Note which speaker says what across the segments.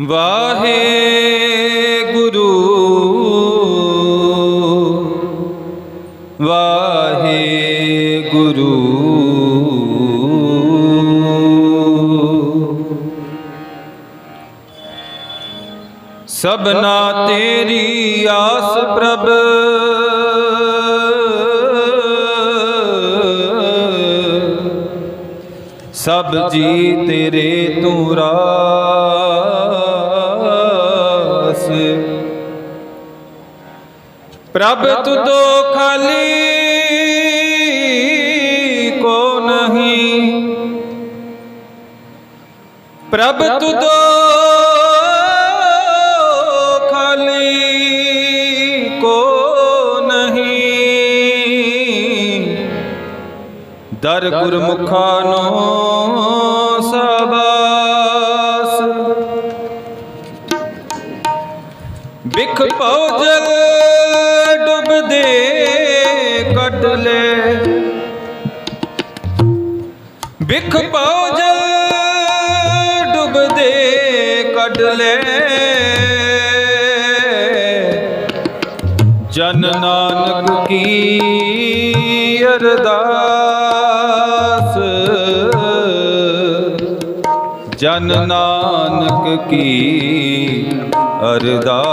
Speaker 1: ਵਾਹਿਗੁਰੂ। ਵਾਹਿਗੁਰੂ। ਸਭਨਾ ਤੇਰੀ ਆਸ ਪ੍ਰਭ। ਸਭ ਜੀ ਤੇਰੇ ਤੂੰ ਰਾਜ ਪ੍ਰਭ ਤੁਦੋ ਖਾਲੀ ਕੋ ਨਹੀਂ? ਪ੍ਰਭ ਤੁਦੋ ਖਾਲੀ ਕੋ ਨਹੀਂ? ਦਰ ਗੁਰਮੁਖਾਂ ਨੂੰ ਵੱਢ ਲੈ। ਜਨ ਨਾਨਕ ਕੀ ਅਰਦਾਸ? ਜਨ ਨਾਨਕ ਕੀ ਅਰਦਾਸ?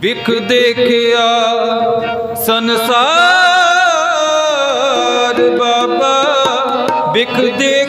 Speaker 1: ਵਿਖ ਦੇਖਿਆ ਸੰਸਾਰ ਬਾਬਾ, ਵਿਖ ਦੇਖ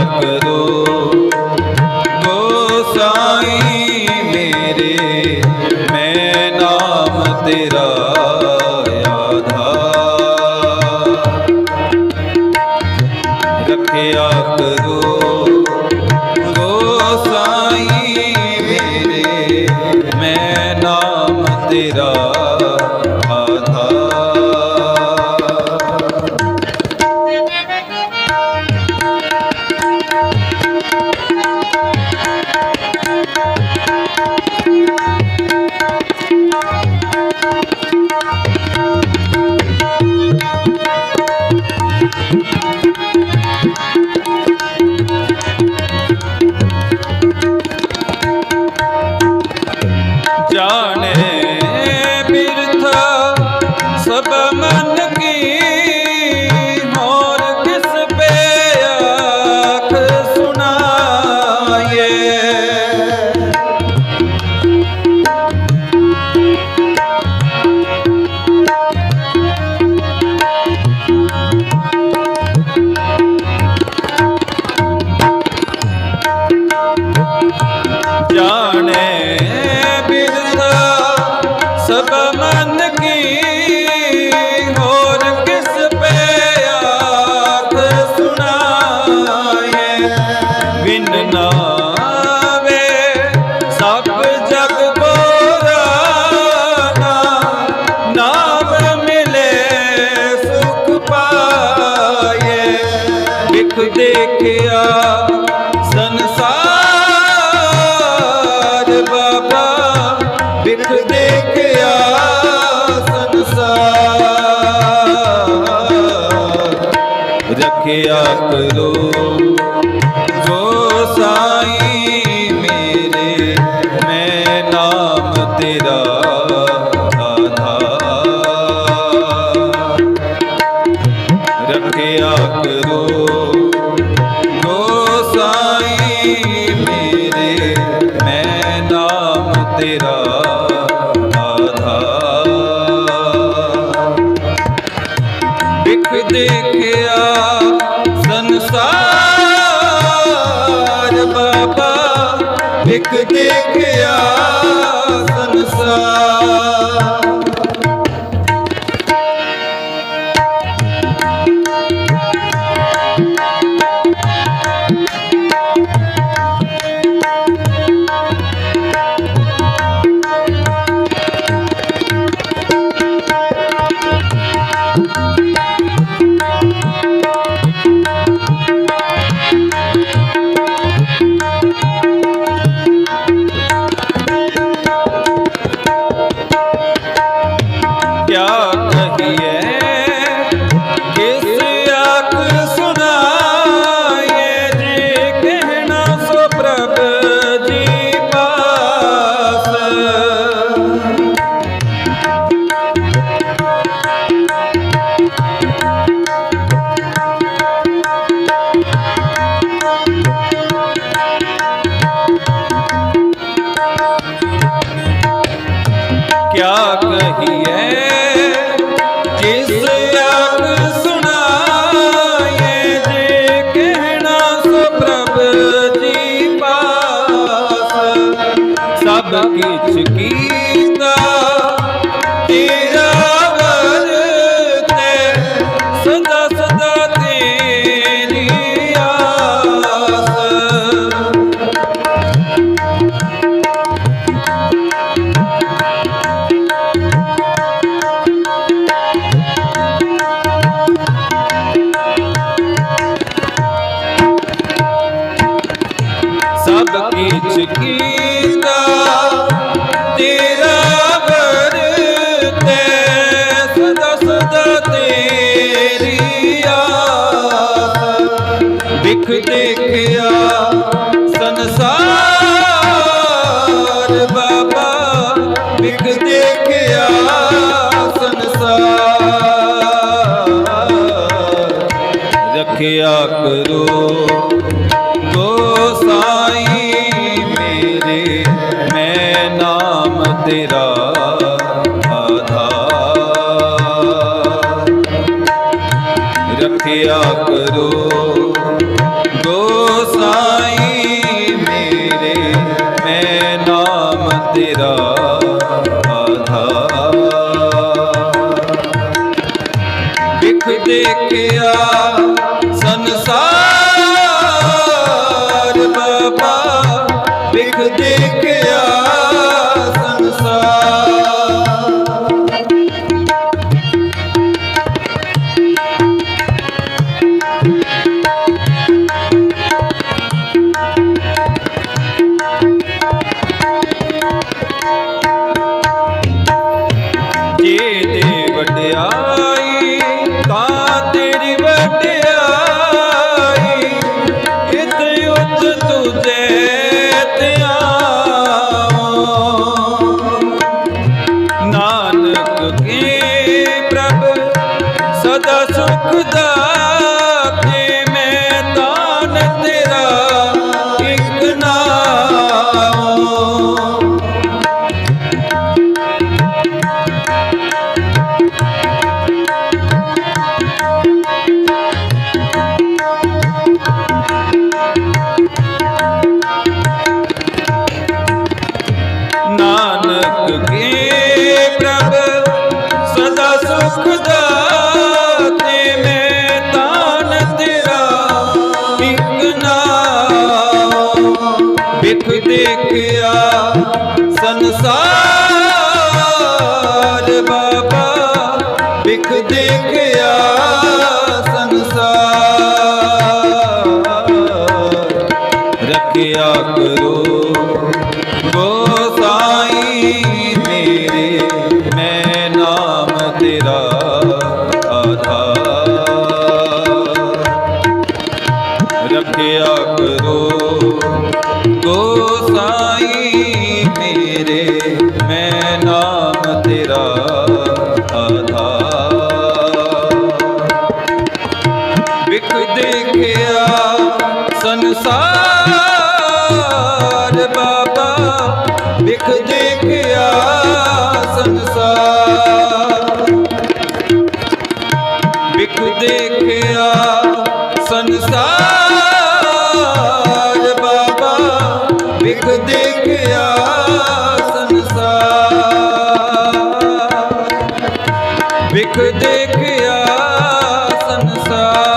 Speaker 1: जगदो જાને ਦੇਖਿਆ। ਵਿਖ ਦੇਖਿਆ ਸੰਸਾਰ ਬਾਬਾ ਵਿਖ ਦੇਖਿਆ। yeah. ਦੁੱਖ ਦੇਖਿਆ ਸੰਸਾਰ ਬਾਬਾ, ਦੁੱਖ ਦੇਖਿਆ ਸੰਸਾਰ। ਰੱਖਿਆ ਕਰੋ ਤੋ ਮੇਰੇ, ਮੈਂ ਨਾਮ ਤੇਰਾ ਆਧਾਰ। ਕਰੋ ਦੇਖਿਆ। खुदा ਦੇਖ ਦੇਖਿਆ ਸੰਸਾਰ ਸੰਸਾਰ ਬਾਬਾ ਵਿਖ ਦੇਖਿਆ ਸੰਸਾਰ। ਵਿਖ ਦੇਖਿਆ ਸੰਸਾਰ ਬਾਬਾ ਵਿਖ ਦੇਖਿਆ ਸੰਸਾਰ। ਵਿਖ ਦੇਖਿਆ ਸੰਸਾਰ।